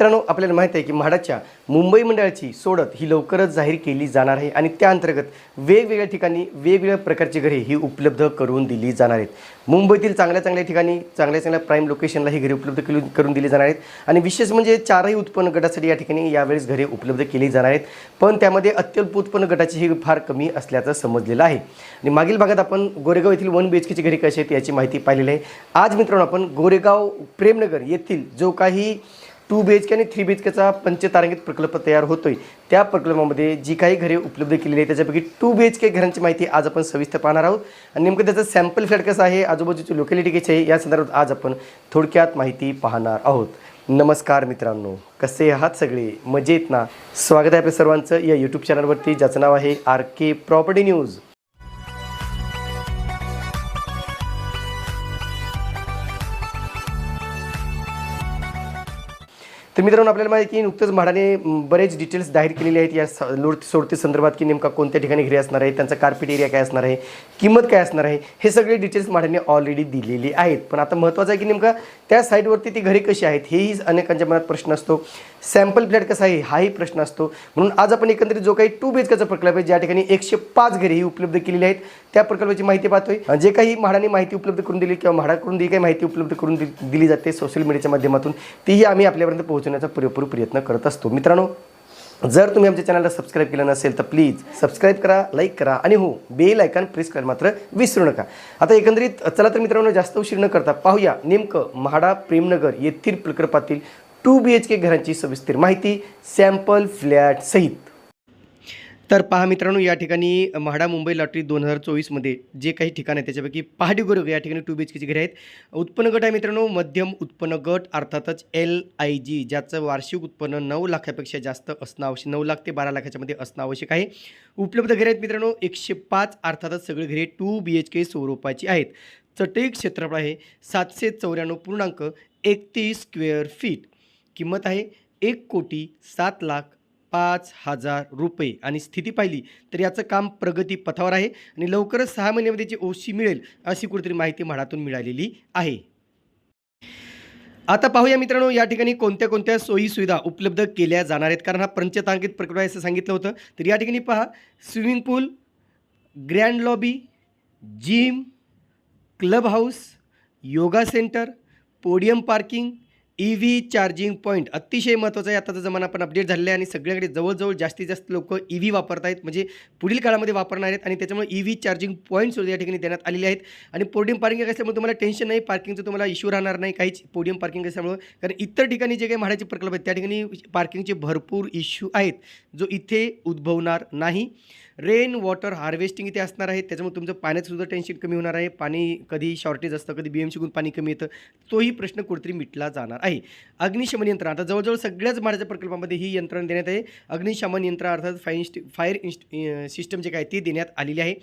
मित्रांनो आपल्याला माहीत आहे की म्हाडाच्या मुंबई मंडळाची सोडत ही लवकरच जाहीर केली जाणार आहे आणि त्या अंतर्गत वेगवेगळ्या ठिकाणी वेगवेगळ्या प्रकारची घरे ही उपलब्ध करून दिली जाणार आहेत. मुंबईतील चांगल्या चांगल्या ठिकाणी चांगल्या चांगल्या प्राईम लोकेशनला ही घरे उपलब्ध केली करून दिली जाणार आहेत. आणि विशेष म्हणजे चारही उत्पन्न गटासाठी या ठिकाणी यावेळेस घरे उपलब्ध केली जाणार आहेत. पण त्यामध्ये अत्यल्प उत्पन्न गटाची ही फार कमी असल्याचं समजलेलं आहे. आणि मागील भागात आपण गोरेगाव येथील वन बी एच केची घरे कशी आहेत याची माहिती पाहिलेली आहे. आज मित्रांनो आपण गोरेगाव प्रेमनगर येथील जो काही टू बी एच के आणि थ्री बी एच केचा पंचतारांकित प्रकल्प तयार होतोय. त्या प्रकल्पामध्ये जी काही घरे उपलब्ध केलेली आहे त्याच्यापैकी टू बी एच के घरांची माहिती आज आपण सविस्तर पाहणार आहोत. आणि नेमकं त्याचं सॅम्पल फ्लॅट कसं आहे आजूबाजूची लोकॅलिटी कशी आहे या संदर्भात आज आपण थोडक्यात माहिती पाहणार आहोत. नमस्कार मित्रांनो कसे आहात सगळे? मजेत ना? स्वागत आहे आपल्या सर्वांचं या यूट्यूब चॅनलवरती ज्याचं नाव आहे आर के प्रॉपर्टी न्यूज तर मित्रांनो आपल्याला माहिती आहे की नुकतंच म्हाडाने बरेच डिटेल्स जाहीर केलेले आहेत या स- लोड सोडती संदर्भात की नेमका कोणत्या ठिकाणी घरी असणार आहे त्यांचा कार्पेट एरिया काय असणार आहे किंमत काय असणार आहे हे सगळे डिटेल्स म्हाडाने ऑलरेडी दिलेली आहेत. पण आता महत्त्वाचं आहे की नेमका त्या साईटवरती ती घरे कशी आहेत हेही अनेकांच्या मनात प्रश्न असतो. सॅम्पल फ्लॅट कसा आहे हाही प्रश्न असतो. म्हणून आज आपण एकंदरीत जो काही टू बी एच प्रकल्प आहे ज्या ठिकाणी एकशे पाच घरे ही उपलब्ध केलेली आहेत त्या प्रकल्पाची माहिती पाहतोय. जे काही म्हाडाने माहिती उपलब्ध करून दिली किंवा म्हाडाकडून जी काही माहिती उपलब्ध करून दि- दिली जाते सोशल मीडियाच्या माध्यमातून तीही आम्ही आपल्यापर्यंत पोहोच पोहोचवण्याचा पुरेपूर प्रयत्न करत असतो. मित्रांनो जर तुम्ही आमच्या चॅनलला सबस्क्राईब केलं नसेल तर प्लीज सबस्क्राईब करा लाईक करा आणि हो बेल आयकॉन प्रेस करायला मात्र विसरू नका. आता एकंदरीत चला तर मित्रांनो जास्त उशीर न करता पाहूया नेमकं म्हाडा प्रेमनगर येथील प्रकल्पातील टू बी एच के घरांची सविस्तर माहिती सॅम्पल फ्लॅट सहित. तर पहा मित्रांनो या ठिकाणी म्हाडा मुंबई लॉटरी दोन हजार चोवीसमध्ये जे काही ठिकाण आहे त्याच्यापैकी पहाडी गोरग या ठिकाणी टू बी एच केची घरे आहेत. उत्पन्न गट आहे मित्रांनो मध्यम उत्पन्न गट अर्थातच एल आय जी ज्याचं वार्षिक उत्पन्न नऊ लाखापेक्षा जास्त असणं आवश्यक नऊ लाख ते बारा लाखाच्या मध्ये असणं आवश्यक आहे. उपलब्ध घरे आहेत मित्रांनो एकशे पाच अर्थातच सगळे घरे टू बी एच के स्वरूपाची आहेत. चटई क्षेत्रफळ आहे सातशे चौऱ्याण्णव पूर्णांक एकतीस स्क्वेअर फीट किंमत आहे एक कोटी सात लाख पाच हजार रुपये. आणि स्थिती पाहिली तर याचं काम प्रगती पथावर आहे आणि लवकरच सहा महिन्यामध्ये जी ओशी मिळेल अशी कुठेतरी माहिती म्हाडातून मिळालेली आहे. आता पाहूया मित्रांनो या ठिकाणी कोणत्या कोणत्या सोयी सुविधा उपलब्ध केल्या जाणार आहेत? कारण हा पंचतांकित प्रकल्प आहे असं सांगितलं होतं. तर या ठिकाणी पहा swimming pool grand lobby gym club house yoga centre podium parking E V charging point अतिशय महत्त्वाचं आहे. आताचा जमाना पण अपडेट झालेला आहे आणि सगळ्याकडे जवळजवळ जास्तीत जास्त लोक ई व्ही वापरत आहेत म्हणजे पुढील काळामध्ये वापरणार आहेत आणि त्याच्यामुळे ई व्ही चार्जिंग पॉईंट्स या ठिकाणी देण्यात आलेले आहेत. आणि पोडियम पार्किंग असल्यामुळे तुम्हाला टेन्शन नाही पार्किंगचं तुम्हाला इश्यू राहणार नाही काहीच पोडियम पार्किंग असल्यामुळे. कारण इतर ठिकाणी जे काही म्हाडाचे प्रकल्प आहेत त्या ठिकाणी पार्किंगचे भरपूर इश्यू आहेत जो इथे उद्भवणार नाही. रेन वॉटर हार्वेस्टिंग इथे असणार आहे. त्याच्यामुळे तुमचं पाण्याचं सुद्धा टेन्शन कमी होणार आहे. पाणी कधी शॉर्टेज असतं कधी बी एम शिकून पाणी कमी येतं तोही प्रश्न कुठेतरी मिटला जाणार आहे. अग्निशमन यंत्र. आता जवळजवळ सगळ्याच म्हाडाच्या प्रकल्पामध्ये ही यंत्रणा देण्यात आहे. अग्निशमन यंत्र अर्थात फायर फायर इंस्ट सिस्टम जे काय ते देण्यात आलेली आहे.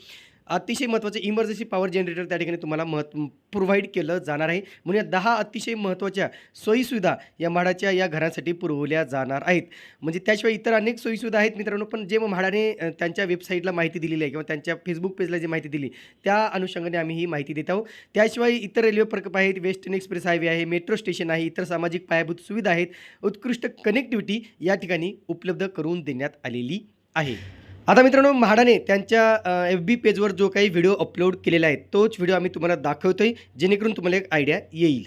अतिशय महत्त्वाचे इमर्जन्सी पॉवर जनरेटर त्या ठिकाणी तुम्हाला महत्त्व प्रोव्हाइड केलं जाणार आहे. म्हणून या दहा अतिशय महत्त्वाच्या सोयीसुविधा या म्हाडाच्या या घरांसाठी पुरवल्या जाणार आहेत. म्हणजे त्याशिवाय इतर अनेक सोयीसुविधा आहेत मित्रांनो पण जे म्हाडाने त्यांच्या वेबसाईटला माहिती दिलेली आहे किंवा त्यांच्या फेसबुक पेजला जी माहिती दिली त्या अनुषंगाने आम्ही ही माहिती देत आहोत. त्याशिवाय इतर रेल्वे प्रकल्प आहेत वेस्टर्न एक्सप्रेस हायवे आहे मेट्रो स्टेशन आहे इतर सामाजिक पायाभूत सुविधा आहेत उत्कृष्ट कनेक्टिव्हिटी या ठिकाणी उपलब्ध करून देण्यात आलेली आहे. आता मित्रांनो म्हाडाने त्यांच्या एफ बी पेजवर जो काही व्हिडिओ अपलोड केलेला आहे तोच व्हिडिओ आम्ही तुम्हाला दाखवतो आहे जेणेकरून तुम्हाला एक आयडिया येईल.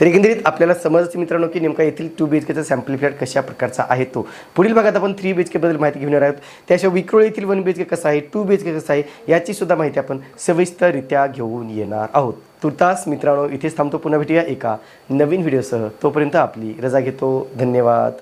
तर एकंदरीत आपल्याला समजते मित्रांनो की नेमका येथील टू बी एच केचा सॅम्पल फ्लॅट कशा प्रकारचा आहे तो. पुढील भागात आपण थ्री बी एच केबद्दल माहिती घेणार आहोत. त्याशिवाय विक्रोळ येथील वन बी एच के कसं आहे टू बी एच के कसं आहे याची सुद्धा माहिती आपण सविस्तररित्या घेऊन येणार आहोत. तुर्तास मित्रांनो इथेच थांबतो. पुन्हा भेटूया एका नवीन व्हिडिओसह तोपर्यंत आपली रजा घेतो. धन्यवाद.